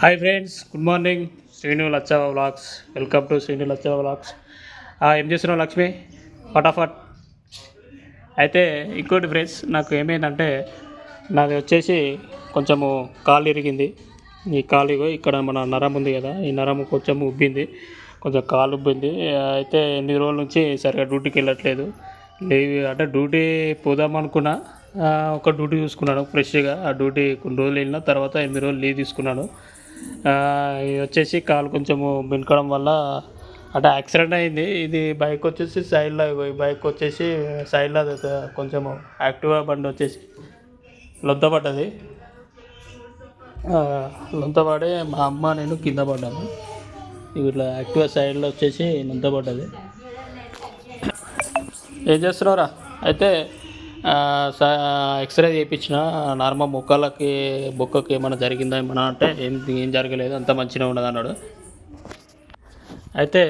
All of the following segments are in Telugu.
Hi friends good morning Srinu Lachhava vlogs welcome to Srinu Lachhava vlogs ఏం చేస్తున్నావు లక్ష్మి? ఫటాఫట్ అయితే ఇంకోటి ఫ్రెండ్స్ నాకు ఏమైందంటే నాది వచ్చేసి కొంచెము కాలు ఇరిగింది. ఈ కాలు ఇక్కడ మన నరం ఉంది కదా ఈ నరం కొంచెం ఉబ్బింది. కొంచెం కాలు ఉబ్బింది. అయితే ఎనిమిది రోజుల నుంచి సరిగా డ్యూటీకి వెళ్ళట్లేదు. లీవ్ అంటే డ్యూటీ పోదాం అనుకున్నా ఒక డ్యూటీ చూసుకున్నాను ఫ్రెష్గా ఆ డ్యూటీ కొన్ని రోజులు వెళ్ళిన తర్వాత ఎనిమిది రోజులు లీవ్ తీసుకున్నాను. ఇది వచ్చేసి కాలు కొంచెము బెనకడం వల్ల అంటే యాక్సిడెంట్ అయింది. ఇది బైక్ వచ్చేసి సైడ్లో ఈ బైక్ వచ్చేసి సైడ్లో కొంచెము యాక్టివా బండి వచ్చేసి లొద్ద పడ్డది. లొంత పడి మా అమ్మ నేను కింద పడ్డాను ఇట్లా యాక్టివా సైడ్లో వచ్చేసి లొంత పడ్డది. ఏం చేస్తున్నావురా? అయితే ఎక్స్రే చేయించిన నార్మల్ ముక్కలకి బొక్కకి ఏమైనా జరిగిందా ఏమైనా అంటే ఏం ఏం జరగలేదు అంత మంచిగా ఉండదు అన్నాడు. అయితే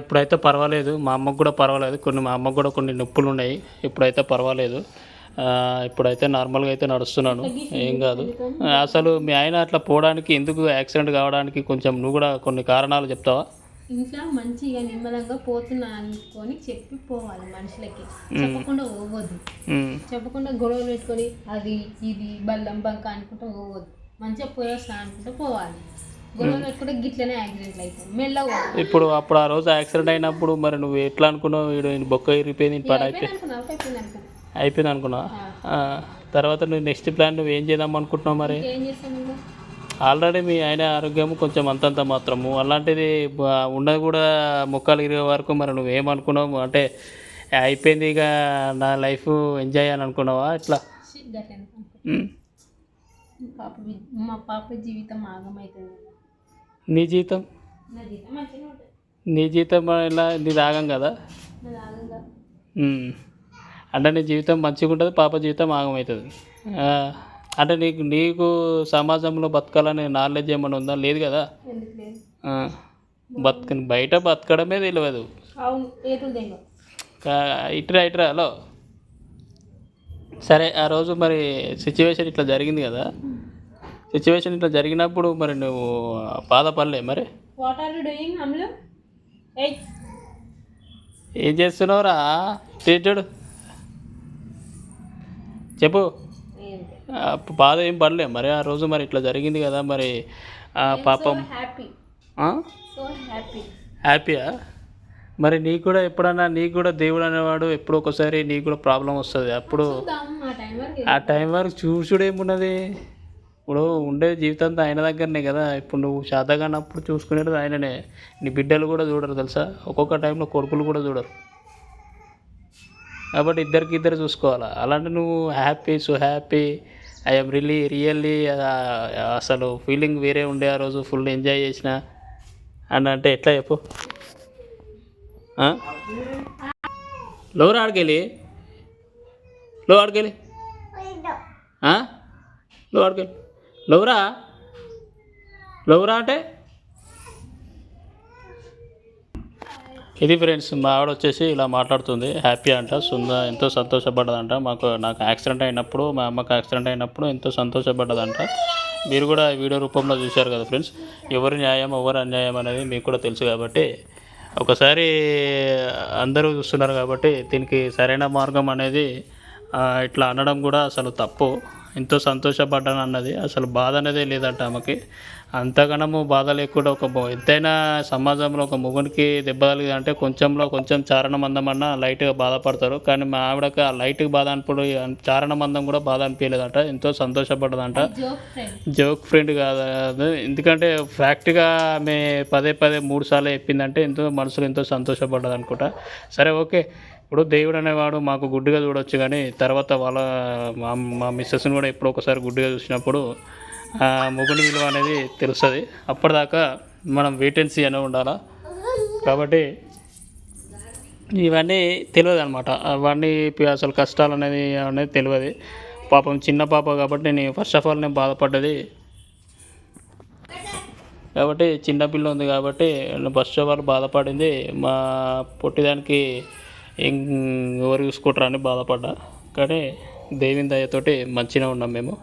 ఇప్పుడైతే పర్వాలేదు మా అమ్మకు కూడా పర్వాలేదు కొన్ని మా అమ్మకు కూడా కొన్ని నొప్పులు ఉన్నాయి ఇప్పుడైతే పర్వాలేదు. ఇప్పుడైతే నార్మల్గా అయితే నడుస్తున్నాను ఏం కాదు. అసలు మీ ఆయన అట్లా పోవడానికి ఎందుకు యాక్సిడెంట్ కావడానికి కొంచెం నువ్వు కూడా కొన్ని కారణాలు చెప్తావా? ఇంట్లో మంచిగా నిమ్మలంగా పోతున్నా అనుకొని చెప్పి పోవాలి మనుషులకి చెప్పకుండా పోవద్దు. చెప్పకుండా గొడవలు పెట్టుకొని అది ఇది బల్లం బంక అనుకుంటూ పోవద్దు. మంచిగా పోయొస్తా అనుకుంటూ పోవాలి. ఇప్పుడు అప్పుడు ఆ రోజు యాక్సిడెంట్ అయినప్పుడు మరి నువ్వు ఎట్లా అనుకున్నావు? వీడు బొక్క ఇరిగిపోయింది అయిపోయి అయిపోయింది అనుకున్నా తర్వాత నువ్వు నెక్స్ట్ ప్లాన్ నువ్వు ఏం చేద్దాం అనుకుంటున్నావు మరి? ఆల్రెడీ మీ ఆయన ఆరోగ్యం కొంచెం అంతంత మాత్రము. అలాంటిది ఉన్నది కూడా ముక్కలు ఇరిగే వరకు మరి నువ్వేమనుకున్నావు అంటే అయిపోయింది ఇక నా లైఫ్ ఎంజాయ్ అని అనుకున్నావా? ఇట్లా? మా. పాప జీవితం ఆగమవుతుంది నీ జీతం నా జీతం ఇలా నీది ఆగం కదా. అంటే నీ జీవితం మంచిగా ఉంటుంది పాప జీవితం ఆగమవుతుంది ఆ, అంటే నీకు నీకు సమాజంలో బతకాలనే నాలెడ్జ్ ఏమైనా ఉందా? లేదు కదా? ఎందుకు లేదు? ఆ, బతక బయట బతకడమే తెలియదు ఇటురా ఇటురా హలో. సరే ఆ రోజు మరి సిచ్యువేషన్ ఇట్లా జరిగింది కదా? సిచ్యువేషన్ ఇట్లా జరిగినప్పుడు మరి నువ్వు బాధపడలే మరి? What are you doing Amlu? ఏయ్. ఏం చేస్తున్నావురా? చూడు. చెప్పు. బాధ ఏం పడలే. మరి ఆ రోజు మరి ఇట్లా జరిగింది కదా మరి ఆ పాపం. హ్యాపీయా మరి నీకు కూడా ఎప్పుడన్నా నీకు కూడా దేవుడు అనేవాడు ఎప్పుడో ఒకసారి నీకు కూడా ప్రాబ్లం వస్తుంది. అప్పుడు ఆ టైం వరకు ఆ టైం వరకు చూసుడు ఏమున్నది. ఇప్పుడు ఉండే జీవితంతో ఆయన దగ్గరనే కదా. ఇప్పుడు నువ్వు శాతగానప్పుడు చూసుకునేది ఆయననే. నీ బిడ్డలు కూడా చూడరు తెలుసా? ఒక్కొక్క టైంలో కొడుకులు కూడా చూడరు. కాబట్టి ఇద్దరికి ఇద్దరు చూసుకోవాలా? అలాంటి నువ్వు happy so happy I'm really really అసలు ఫీలింగ్ వేరే ఉండే ఆ రోజు ఫుల్ ఎంజాయ్ చేసిన. అని అంటే ఎట్లా చెప్పు? లోరా ఆడికెళ్ళి. లో ఆడికెళ్ళి. లో ఆడికెళ్ళి. లోరా? లోరా అంటే? ఇది ఫ్రెండ్స్ మా ఆవిడ వచ్చేసి ఇలా మాట్లాడుతుంది. హ్యాపీ అంట సుంద ఎంతో సంతోషపడ్డదంట. మాకు నాకు యాక్సిడెంట్ అయినప్పుడు మా అమ్మకు యాక్సిడెంట్ అయినప్పుడు ఎంతో సంతోషపడ్డదంట. మీరు కూడా వీడియో రూపంలో చూశారు కదా ఫ్రెండ్స్? ఎవరి న్యాయం ఎవరు అన్యాయం అనేది మీకు కూడా తెలుసు కాబట్టి ఒకసారి అందరూ చూస్తున్నారు కాబట్టి దీనికి సరైన మార్గం అనేది ఇట్లా అనడం కూడా అసలు తప్పు. ఎంతో సంతోషపడ్డాను అన్నది అసలు బాధ అనేదే లేదంట ఆమెకి. అంతగనము బాధ లేకుండా ఒక ఎంతైనా సమాజంలో ఒక మొగునికి దెబ్బ అంటే కొంచెంలో కొంచెం చారణ మందం అన్న లైట్గా బాధపడతారు. కానీ మా ఆవిడకి ఆ లైట్గా బాధ అనిపడు చారణ మందం కూడా బాధ అనిపించలేదంట ఎంతో సంతోషపడ్డదంట. జోక్ ఫ్రెండ్ కాదు. ఎందుకంటే ఫ్యాక్ట్గా ఆమె పదే పదే మూడు సార్లు చెప్పిందంటే ఎంతో మనసులో ఎంతో సంతోషపడ్డది అనుకుంటా సరే ఓకే. ఇప్పుడు దేవుడు అనేవాడు మాకు గుడ్డిగా చూడొచ్చు కానీ తర్వాత వాళ్ళ మా మా మిస్సెస్ని కూడా ఎప్పుడో ఒకసారి గుడ్డిగా చూసినప్పుడు మొగుడి విలువ అనేది తెలుస్తుంది. అప్పటిదాకా మనం వేటెన్సీ అనే ఉండాలా? కాబట్టి ఇవన్నీ తెలియదు అనమాట అవన్నీ అసలు కష్టాలు అనేది అనేది తెలియదు. పాపం చిన్న పాప కాబట్టి నేను ఫస్ట్ ఆఫ్ ఆల్ నేను బాధపడ్డది. కాబట్టి చిన్న పిల్ల ఉంది కాబట్టి ఫస్ట్ ఆఫ్ ఆల్ బాధపడింది. మా పొట్టిదానికి ఎవరు చూసుకుంటారని బాధపడ్డా. కానీ దేవుని దయతోటి మంచిగా ఉన్నాం మేము.